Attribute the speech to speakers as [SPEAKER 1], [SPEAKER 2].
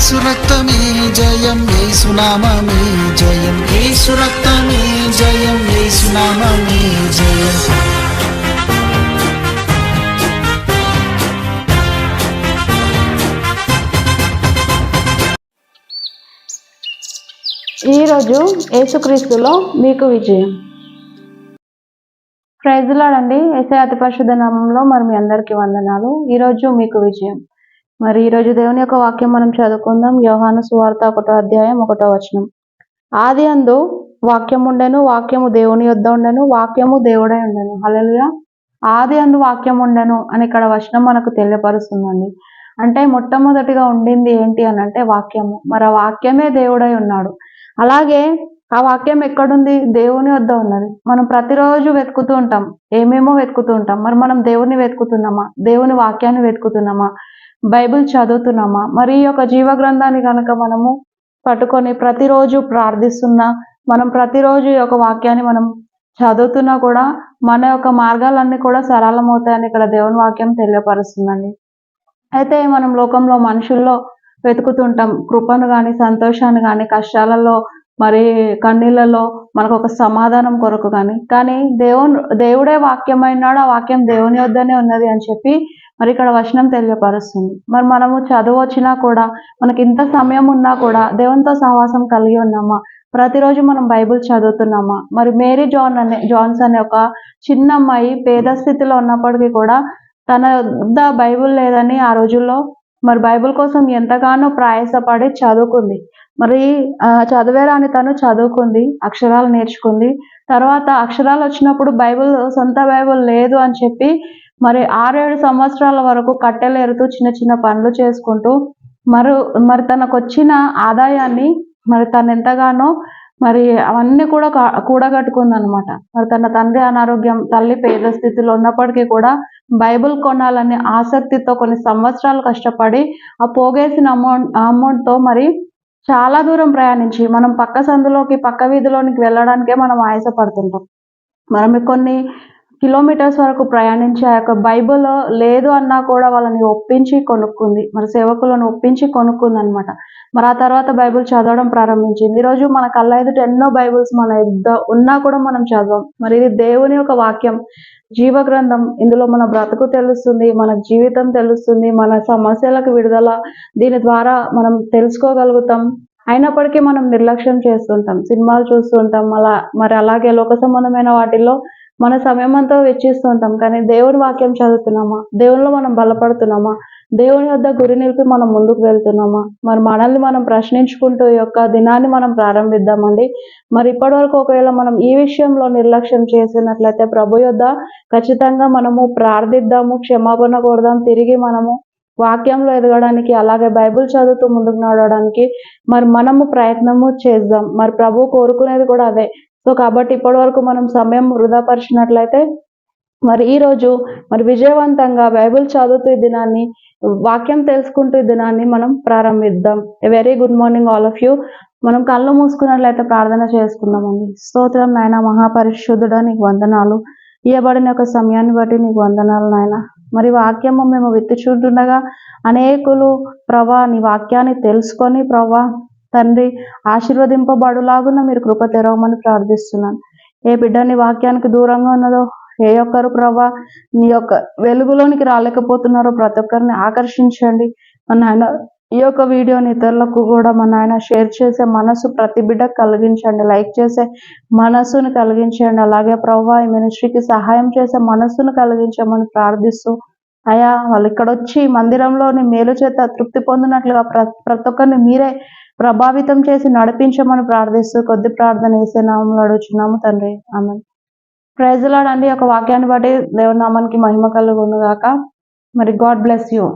[SPEAKER 1] యేసు రక్తమే జయం యేసు నామమే జయం. యేసు రక్తమే జయం యేసు నామమే జయం.
[SPEAKER 2] ఈరోజు యేసుక్రీస్తులో మీకు విజయం. ప్రైజ్లాడండి ఏసే అతి పరిశుద్ధ నామంలో మరి మీ అందరికీ వందనాలు. ఈరోజు మీకు విజయం. మరి ఈరోజు దేవుని యొక్క వాక్యం మనం చదువుకుందాం. యోహాను సువార్త ఒకటో అధ్యాయం ఒకటో వచనం. ఆది అందు వాక్యం ఉండెను వాక్యము దేవుని యొద్ద ఉండెను వాక్యము దేవుడై ఉండెను. హలలుగా ఆది అందు వాక్యం ఉండెను అని ఇక్కడ వచనం మనకు తెలియపరుస్తుందండి. అంటే మొట్టమొదటిగా ఉండింది ఏంటి అని అంటే వాక్యము. మరి ఆ వాక్యమే దేవుడై ఉన్నాడు. అలాగే ఆ వాక్యం ఎక్కడుంది? దేవుని వద్ద ఉన్నది. మనం ప్రతిరోజు వెతుకుతూ ఉంటాం. ఏమేమో వెతుకుతూ ఉంటాం. మరి మనం దేవుని వెతుకుతున్నామా? దేవుని వాక్యాన్ని వెతుకుతున్నామా? బైబిల్ చదువుతున్నామా? మరి ఈ యొక్క జీవ గ్రంథాన్ని కనుక మనము పట్టుకొని ప్రతిరోజు ప్రార్థిస్తున్నా మనం ప్రతిరోజు ఈ యొక్క వాక్యాన్ని మనం చదువుతున్నా కూడా మన యొక్క మార్గాలన్నీ కూడా సరళమవుతాయని ఇక్కడ దేవుని వాక్యం తెలియపరుస్తుందండి. అయితే మనం లోకంలో మనుషుల్లో వెతుకుతుంటాం కృపను కానీ సంతోషాన్ని కానీ కష్టాలలో మరి కన్నీళ్ళలో మనకు ఒక సమాధానం కొరకు కానీ కానీ దేవుని దేవుడే వాక్యమైనాడు ఆ వాక్యం దేవుని వద్దనే ఉన్నది అని చెప్పి మరి ఇక్కడ వచనం తెలియపరుస్తుంది. మరి మనము చదువు వచ్చినా కూడా మనకి ఇంత సమయం ఉన్నా కూడా దేవునితో సహవాసం కలిగి ఉన్నామా? ప్రతిరోజు మనం బైబిల్ చదువుతున్నామా? మరి మేరీ జాన్ అనే జాన్స్ అనే ఒక చిన్న అమ్మాయి పేద స్థితిలో ఉన్నప్పటికీ కూడా తన వద్ద బైబిల్ లేదని ఆ రోజుల్లో మరి బైబిల్ కోసం ఎంతగానో ప్రయాసపడి చదువుకుంది. మరి చదివేరాని చదివే రాని తను చదువుకుంది అక్షరాలు నేర్చుకుంది. తర్వాత అక్షరాలు వచ్చినప్పుడు బైబిల్ సొంత బైబిల్ లేదు అని చెప్పి మరి ఆరేడు సంవత్సరాల వరకు కట్టెలేరుతూ చిన్న చిన్న పనులు చేసుకుంటూ మరి మరి తనకు వచ్చిన ఆదాయాన్ని మరి తను ఎంతగానో మరి అవన్నీ కూడా కూడగట్టుకుంది అనమాట మరి తన తండ్రి అనారోగ్యం తల్లి పేద స్థితిలో ఉన్నప్పటికీ కూడా బైబిల్ కొనాలని ఆసక్తితో కొన్ని సంవత్సరాలు కష్టపడి ఆ పోగేసిన అమౌంట్ అమౌంట్తో మరి చాలా దూరం ప్రయాణించి మనం పక్క సందులోకి పక్క వీధిలోనికి వెళ్ళడానికే మనం ఆయాసపడుతుంటాం. మనం కొన్ని కిలోమీటర్స్ వరకు ప్రయాణించి ఆ యొక్క బైబిల్ లేదు అన్నా కూడా వాళ్ళని ఒప్పించి కొనుక్కుంది. మరి సేవకులను ఒప్పించి కొనుక్కుంది అనమాట మరి ఆ తర్వాత బైబిల్ చదవడం ప్రారంభించింది. ఈరోజు మన కళ్ళ ఎదుట ఎన్నో బైబుల్స్ మన ఎద్ద ఉన్నా కూడా మనం చదవం. మరి ఇది దేవుని యొక్క వాక్యం. జీవ గ్రంథం ఇందులో మన బ్రతుకు తెలుస్తుంది మన జీవితం తెలుస్తుంది మన సమస్యలకు విడుదల దీని ద్వారా మనం తెలుసుకోగలుగుతాం. అయినప్పటికీ మనం నిర్లక్ష్యం చేస్తుంటాం సినిమాలు చూస్తుంటాం అలా మరి అలాగే లోక సంబంధమైన వాటిల్లో మన సమయం అంతా వెచ్చిస్తుంటాం కానీ దేవుని వాక్యం చదువుతున్నామా? దేవునిలో మనం బలపడుతున్నామా? దేవుని వద్ద గురి నిలిపి మనం ముందుకు వెళ్తున్నామా? మరి మనల్ని మనం ప్రశ్నించుకుంటూ ఈ యొక్క దినాన్ని మనం ప్రారంభిద్దామండి. మరి ఇప్పటి వరకు ఒకవేళ మనం ఈ విషయంలో నిర్లక్ష్యం చేసినట్లయితే ప్రభు యొద్ద ఖచ్చితంగా మనము ప్రార్థిద్దాము క్షమాపణ కోరదాం తిరిగి మనము వాక్యంలో ఎదగడానికి అలాగే బైబిల్ చదువుతూ ముందుకు నడవడానికి మరి మనము ప్రయత్నము చేద్దాం. మరి ప్రభు కోరుకునేది కూడా అదే. సో కాబట్టి ఇప్పటివరకు మనం సమయం వృధాపరిచినట్లయితే మరి ఈరోజు మరి విజయవంతంగా బైబిల్ చదువుతూ ఈ దినాన్ని వాక్యం తెలుసుకుంటూ ఈ దినాన్ని మనం ప్రారంభిద్దాం. Very good morning all of you మనం కళ్ళు మూసుకున్నట్లయితే ప్రార్థన చేసుకుందామండి. స్తోత్రం నాయన మహాపరిశుద్ధుడా నీకు వందనాలు. ఇవ్వబడిన ఒక సమయాన్ని బట్టి నీకు వందనాలు నాయన. మరి వాక్యము మేము విత్తుచుంటుండగా అనేకులు ప్రభా నీ వాక్యాన్ని తెలుసుకొని ప్రభా తండ్రి ఆశీర్వదింపబడులాగున మీరు కృప తెరవమని ప్రార్థిస్తున్నాను. ఏ బిడ్డ నీ వాక్యానికి దూరంగా ఉన్నదో ఏ ఒక్కరు ప్రభా నీ యొక్క వెలుగులోనికి రాలేకపోతున్నారో ప్రతి ఒక్కరిని ఆకర్షించండి. మన నాయన ఈ యొక్క వీడియోని ఇతరులకు కూడా మన ఆయన షేర్ చేసే మనసు ప్రతి బిడ్డకు కలిగించండి. లైక్ చేసే మనసును కలిగించండి. అలాగే ప్రభా ఈ మినిస్ట్రీకి సహాయం చేసే మనస్సును కలిగించమని ప్రార్థిస్తూ అయా వాళ్ళు ఇక్కడ వచ్చి మందిరంలోని మేలు చేత తృప్తి పొందినట్లుగా ప్రతి ఒక్కరిని మీరే ప్రభావితం చేసి నడిపించమని ప్రార్థిస్తూ కొద్ది ప్రార్థన వేసే నామంలో అడుగుచున్నాము తండ్రి. ఆమె ప్రైజ్లాడండి ఒక వాక్యాన్ని బట్టి దేవనామానికి మహిమ కలుగును గాక మరి గాడ్ బ్లెస్ యూ.